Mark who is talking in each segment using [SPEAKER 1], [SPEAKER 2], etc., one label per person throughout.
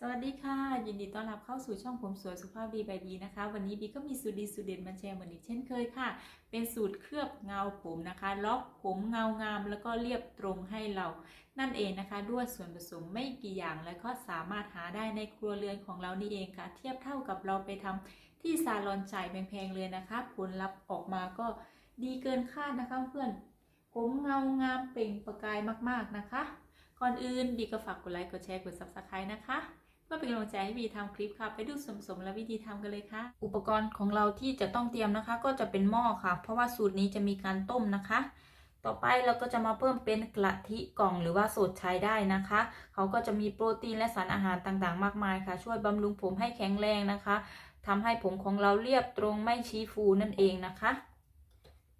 [SPEAKER 1] สวัสดีค่ะ ยินดีต้อนรับเข้าสู่ช่องผมสวยสุภาพดีใบดีนะคะ วันนี้บีก็มีสูตรดีสูตรเด็ดมาแชร์เหมือนอีกเช่นเคยค่ะ เป็นสูตรเคลือบเงาผมนะคะ ล็อกผมเงางาม แล้วก็เรียบตรงให้เรา นั่นเองนะคะ ด้วยส่วนผสมไม่กี่อย่างและก็สามารถหาได้ในครัวเรือนของเรานี่เองค่ะ เทียบเท่ากับเราไปทำที่ซาลอนจ่ายแพงๆเลยนะคะ ผลลัพธ์ออกมาก็ดีเกินคาดนะคะเพื่อนผมเงางามเปล่งประกายมากๆนะคะ ก่อนอื่นบีก็ฝากกดไลค์กดแชร์กด subscribe นะคะ เพื่อเป็นกำลังใจให้บีทำคลิปค่ะ ไปดูส่วนผสมและวิธีทำกันเลยค่ะ อุปกรณ์ของเราที่จะต้องเตรียมนะคะ ก็จะเป็นหม้อค่ะ เพราะว่าสูตรนี้จะมีการต้มนะคะ ต่อไปเราก็จะมาเพิ่มเป็นกะทิกล่องหรือว่าสูตรใช้ได้นะคะ เขาก็จะมีโปรตีนและสารอาหารต่างๆ มากมายค่ะ ช่วยบำรุงผมให้แข็งแรงนะคะทำให้ผมของเราเรียบตรงไม่ชี้ฟูนั่นเองนะคะ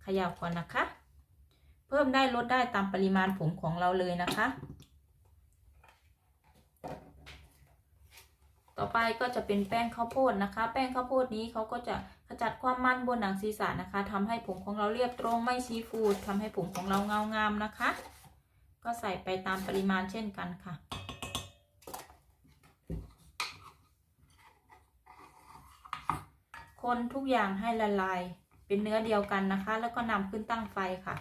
[SPEAKER 1] ขย่าก่อนนะคะ เพิ่มได้ลดได้ตามปริมาณผมของเราเลยนะคะ ต่อ ไปก็จะเป็นแป้งข้าวโพดนะคะ แป้งข้าวโพดนี้เขาก็จะขจัดความมันบนหนังศีรษะนะคะทำให้ผมของเราเรียบตรงไม่ชี้ฟูทำให้ผมของเราเงางามนะคะ ก็ใส่ไปตามปริมาณเช่นกันค่ะคนทุกอย่างให้ละลายเป็นเนื้อเดียวกันนะคะ แล้วก็นำขึ้นตั้งไฟค่ะ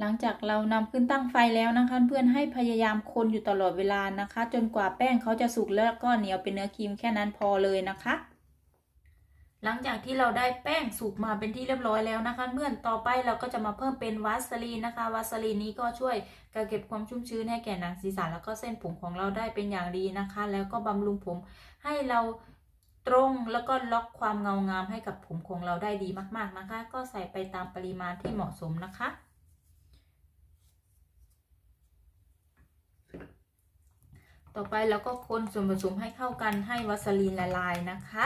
[SPEAKER 1] หลังจากเรานำขึ้นตั้งไฟแล้วนะคะ เพื่อนให้พยายามคนอยู่ตลอดเวลานะคะ จนกว่าแป้งเขาจะสุกแล้วก็เหนียวเป็นเนื้อครีมแค่นั้นพอเลยนะคะ หลังจากที่เราได้แป้งสุกมาเป็นที่เรียบร้อยแล้วนะคะ เพื่อนต่อไปเราก็จะมาเพิ่มเป็นวาสลีนนะคะวาสลีนนี้ก็ช่วยกักเก็บความชุ่มชื้นให้แก่หนังศีรษะแล้วก็เส้นผมของเราได้เป็นอย่างดีนะคะ แล้วก็บำรุงผมให้เราตรงแล้วก็ล็อกความเงางามให้กับผมของเราได้ดีมากๆนะคะ ก็ใส่ไปตามปริมาณที่เหมาะสมนะคะ ต่อไปเราก็คนส่วนผสมให้เข้ากันให้วัสลีนละลายนะคะ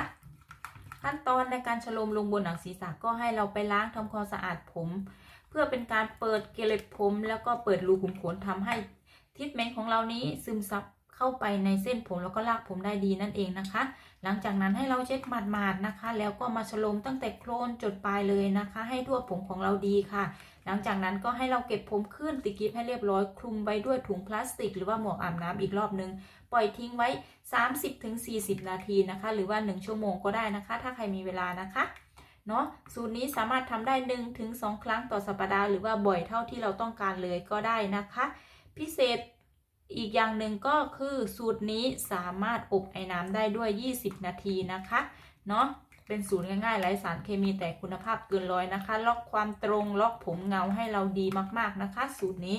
[SPEAKER 1] ขั้นตอนในการฉโลมลงบนหนังศีรษะก็ให้เราไปล้างทำความสะอาดผม เพื่อเป็นการเปิดเกล็ดผม แล้วก็เปิดรูขุมขนทำให้ทิศเมนต์ของเรานี้ซึมซับ เข้าไปในเส้นผมแล้วก็ลากผมได้ดีนั่นเองนะคะ หลังจากนั้นให้เราเช็ดหมาดๆนะคะ แล้วก็มาฉโลมตั้งแต่โคลนจดปลายเลยนะคะ ให้ทั่วผมของเราดีค่ะ หลังจากนั้นก็ให้เราเก็บผมขึ้นติกิฟให้เรียบร้อยคลุมไว้ด้วยถุงพลาสติก หรือว่าหมวกอาบน้ำอีกรอบนึง ปล่อยทิ้งไว้ 30-40 นาทีนะคะ หรือว่า 1 ชั่วโมงก็ได้นะคะ ถ้าใครมีเวลานะคะเนาะสูตรนี้สามารถทำได้1-2ครั้งต่อสัปดาห์หรือว่าบ่อยเท่าที่เราต้องการเลยก็ได้นะคะ พิเศษ อีกอย่างหนึ่งก็คือสูตรนี้สามารถอบไอ้น้ำได้ด้วย 20 นาทีนะคะเนาะเป็นสูตรง่ายๆไร้สารเคมีแต่คุณภาพเกินร้อยนะคะ ล็อกความตรงล็อกผมเงาให้เราดีมากๆนะคะ สูตรนี้